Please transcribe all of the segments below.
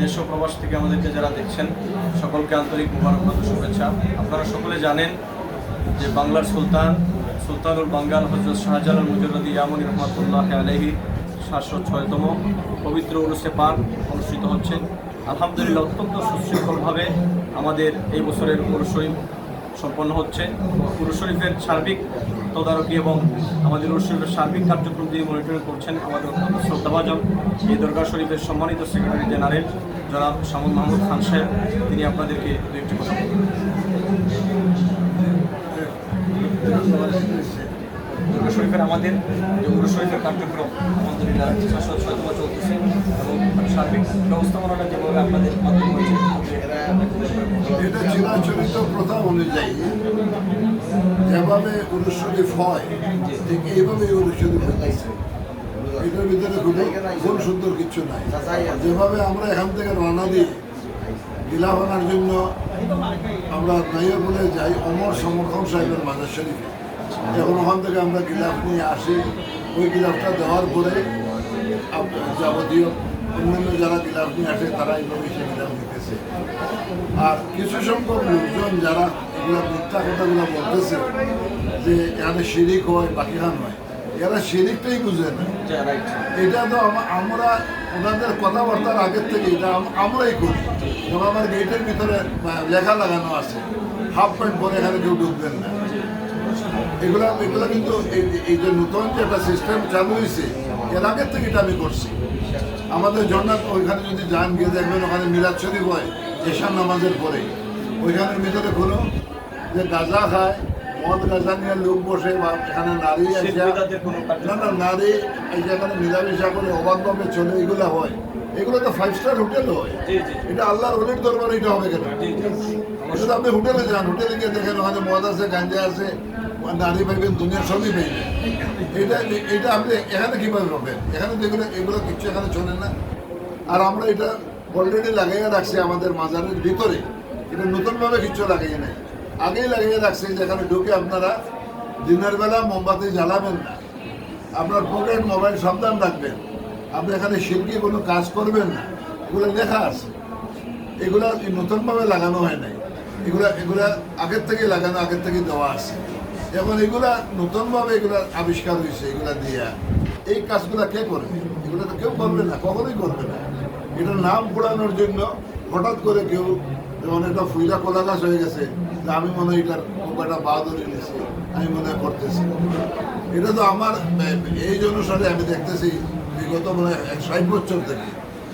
দেশ ও প্রবাস থেকে আমাদেরকে যারা দেখছেন, সকলকে আন্তরিক মুবারকবাদ শুভেচ্ছা। আপনারা সকলে জানেন যে বাংলার সুলতান, সুলতানুল বাঙ্গাল হজরত শাহজালাল মুজরদি ইয়ামুনি রহমতুল্লাহ আলহি সাতশো ছয়তম পবিত্র উরুসে পাক অনুষ্ঠিত হচ্ছে। আলহামদুলিল্লাহ, অত্যন্ত সুশৃঙ্খলভাবে আমাদের এই বছরের শরীফ সম্পন্ন হচ্ছে। পুরুষ শরীফের সার্বিক তদারকি এবং আমাদের উরুস শরীফের সার্বিক কার্যক্রম দিয়ে মনিটরিং করছেন আমাদের অত্যন্ত শ্রদ্ধাভাজন এই দরগা শরীফের সম্মানিত সেক্রেটারি জেনারেল জনাব সামুদ মাহমুদ খান সাহেব। তিনি আপনাদেরকে দু একটি কথা বলবেন। দুর্গা শরীফের আমাদের যে উরুস শরীফের কার্যক্রম, আলহামদুলিল্লাহ চলতেছে এবং সার্বিক ব্যবস্থাপনাটা যেভাবে আপনাদের মাধ্যমে চিরাচরিত প্রথা অনুযায়ী যেভাবে শরীফ হয়, ঠিক উরুস শরীফ হইতেছে এটার ভিতরে কোনো সুন্দর কিছু নাই। যেভাবে আমরা এখান থেকে রওনা দিই গিলাফ আনার জন্য আমরা বলে যাই, অমর সমর্থন সাহেবের মাজার শরীফে। যখন ওখান থেকে আমরা গিলাফ নিয়ে আসি, ওই গিলাফটা দেওয়ার পরে যাবতীয় অন্যান্য যারা নিয়ে আসে তারা এইভাবে সে গিলাফ দিতেছে। আর কিছু সংখ্যক লোকজন যারা এগুলো মিথ্যা কথাগুলো বলতেছে যে এখানে শিরিক হয় বাকিখান হয় এরা শিরিকটাই বুঝে না। এটা তো আমরা ওনাদের কথাবার্তার আগের থেকে এটা আমরাই করি। যেমন আমার গেটের ভিতরে লেখা লাগানো আছে হাফ প্যান্ট পরে এখানে কেউ ঢুকবেন না। এগুলা এগুলো কিন্তু এই এই যে নতুন যে একটা সিস্টেম চালু হয়েছে এর আগের থেকে এটা আমি করছি। আমাদের জন্নাত ওইখানে যদি যান গিয়ে দেখবেন ওখানে মিলাদ শরীফ হয় এশান নামাজের পরে। ওইখানের ভিতরে কোনো যে গাঁজা খায় মদ গাঁজা নিয়ে লোক বসে বা এখানে নারী না না নারী এই যেখানে মিলামেশা করে অবাধভাবে চলে এগুলো হয়। এগুলো তো ফাইভ স্টার হোটেল হয়। এটা আল্লাহর অলির দরবারে এটা হবে কেন? আপনি হোটেলে যান হোটেলে গিয়ে দেখেন ওখানে মদ আছে গাঞ্জা আছে। নারী পাইবেন দুনিয়ার সবই পাইবেন এটা এটা আপনি এখানে কীভাবে পাবেন? এখানে তো এগুলো এগুলো কিচ্ছু এখানে চলে না। আর আমরা এটা অলরেডি লাগাইয়া রাখছি আমাদের মাজারের ভিতরে। এটা নতুনভাবে কিচ্ছু লাগাই নাই। আগেই লাগিয়ে রাখছি যেখানে ঢুকে আপনারা দিনের বেলা মোমবাতি জ্বালাবেন না। আপনার পকেট মোবাইল সাবধান রাখবেন। আপনি এখানে শিল্পী, কোনো কাজ করবেন না। এগুলো লেখা আছে। এগুলা নতুনভাবে লাগানো হয় নাই। এগুলা এগুলা আগের থেকে লাগানো, আগের থেকে দেওয়া আছে। এখন এগুলা নতুনভাবে এগুলা আবিষ্কার হয়েছে, এগুলা দিয়া। এই কাজগুলা কে করবে এগুলো তো কেউ করবে না, কখনোই করবে না। এটার নাম পড়ানোর জন্য হঠাৎ করে কেউ যেমন এটা ফুইলা কলা গাছ হয়ে গেছে আমি মনে হয় এটার একটা বাহাদুরি নিয়েছি আমি মনে হয় করতেছি। এটা তো আমার, এই অনুসারে আমি দেখতেছি বিগত মনে হয় ষাট বছর থেকে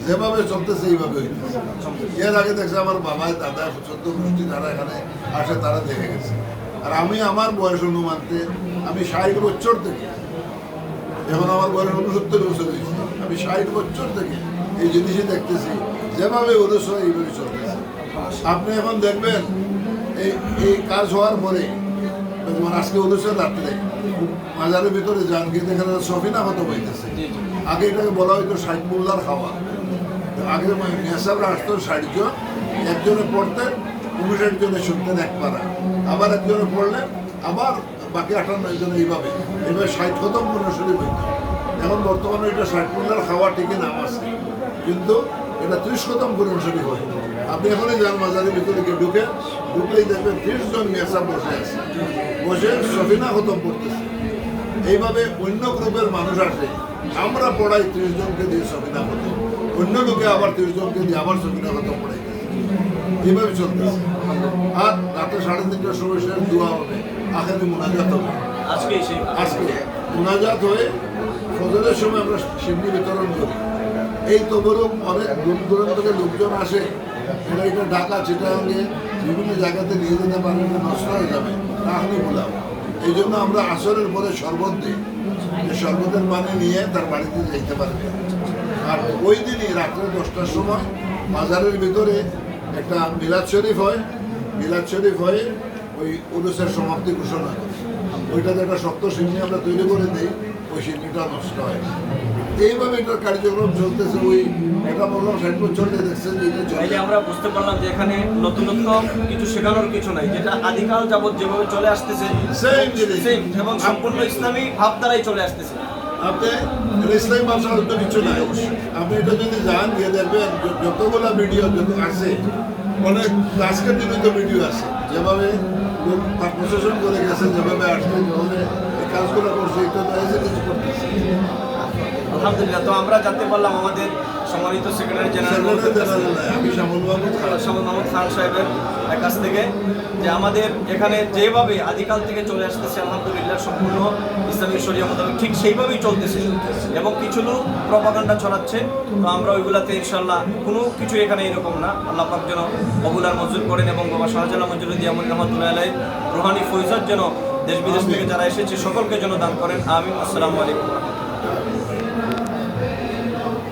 যেভাবে চলতেছে, এইভাবে হইতেছে। এর আগে দেখছে আমার বাবা, দাদা চোদ্দ গোষ্ঠী যারা এখানে আসে, তারা দেখে গেছে। আর আমি আমার বয়স অনুমানতে আমি ষাট বছর থেকে এখন আমার বয়স উনসত্তর বছর হয়েছে আমি ষাট বছর থেকে এই জিনিসই দেখতেছি যেভাবে উরস হয় এইভাবে চলতেছে। আপনি এখন দেখবেন এই এই কাজ হওয়ার পরে যেমন আজকে উরসের রাত্রে মাজারের ভিতরে যান গিয়ে দেখেন সফিনা জি জি। আগে এটাকে বলা হয়তো ষাট মোল্লার খাওয়া। আগে মেসাবরা আসতো ষাট জন একজনে পড়তেন উনষাট জনে শুনতেন এক পারা। আবার একজনে পড়লেন আবার বাকি আটান্ন জনে এইভাবে, এবার ষাট খতম শরীর হইত এখন বর্তমানে এটা ষাট মোল্লার খাওয়া ঠিকই নাম আছে, কিন্তু এটা ত্রিশ কোরআন শরীফ হয়। আপনি এখনই যান মাজারের ভিতরে গিয়ে ঢুকে, ঢুকলেই দেখবেন ত্রিশ জন মেসাব বসে আছে। বসে সফিনা খতম করতেছে। এইভাবে অন্য গ্রুপের মানুষ আসে, আমরা পড়াই ত্রিশ জনকে দিয়ে সবিনা হতো অন্য লোকে আবার ত্রিশ জনকে দিয়ে আবার সবিনা হতো পড়াই এইভাবে চলতেছে আর রাতে সাড়ে তিনটার সময় শেষ দোয়া হবে। আখেরি মোনাজাত হবে। আজকে আজকে। মোনাজাত হয়ে ফজরের সময় আমরা সিন্নি বিতরণ করি। এই তবরুম অনেক দূর দূরান্ত থেকে লোকজন আসে। এরা এটা ঢাকা চিটাঙ্গে বিভিন্ন জায়গাতে নিয়ে যেতে পারে না নষ্ট হয়ে যাবে। তাহলে বলাম এই জন্য আমরা আসরের পরে শরবত দিই। যে শরবতের পানি নিয়ে তার বাড়িতে যেতে পারবে আর ওই দিনই রাত্রে দশটার সময় বাজারের ভিতরে একটা মিলাদ শরীফ হয় মিলাদ শরীফ হয়ে ওই উরুসের সমাপ্তি ঘোষণা করে ওইটাতে একটা শক্ত সিন্নি আমরা তৈরি করে দিই ওই সিন্নিটা নষ্ট হয় এইভাবে এটার কার্যক্রম চলতেছে ওই এটা বললাম ষাট বছর দেখছেন যে আমরা বুঝতে পারলাম যে এখানে নতুনত্ব কিছু শেখানোর কিছু নাই যেটা আদিকাল যাবৎ যেভাবে চলে আসতেছে সেম এবং সম্পূর্ণ ইসলামী ভাব দ্বারাই চলে আসতেছে। আপনি রেসলাই ইসলামী ভাষা তো কিছু নাই। আপনি এটা যদি যান দিয়ে দেখবেন যতগুলো ভিডিও যত আছে, অনেক আজকের দিনে তো ভিডিও আছে। যেভাবে প্রশাসন করে গেছে, যেভাবে আসছে, যেভাবে কাজগুলো করছে, এটা তো এসে কিছু করতেছে। আলহামদুলিল্লাহ, তো আমরা জানতে পারলাম আমাদের সম্মানিত সেক্রেটারি জেনারেল আমি শ্যামল মোহাম্মদ খান সাহেবের কাছ থেকে যে আমাদের এখানে যেভাবে আদিকাল থেকে চলে আসতেছে আলহামদুলিল্লাহ সম্পূর্ণ ইসলামী শরিয়া মোতাবেক ঠিক সেইভাবেই চলতেছে। এবং কিছু লোক প্রপাগান্ডা ছড়াচ্ছে তো আমরা ওইগুলাতে ইনশাল্লাহ কোনো কিছু এখানে এরকম না। আল্লাহ পাক যেন কবুলার মঞ্জুর করেন এবং বাবা শাহজালাল মঞ্জুরুদ্দি আমন রহমতুল্লাহ আলাই রুহানি ফৈজাদ যেন দেশ বিদেশ থেকে যারা এসেছে সকলকে যেন দান করেন। আমিন। আসসালামু আলাইকুম।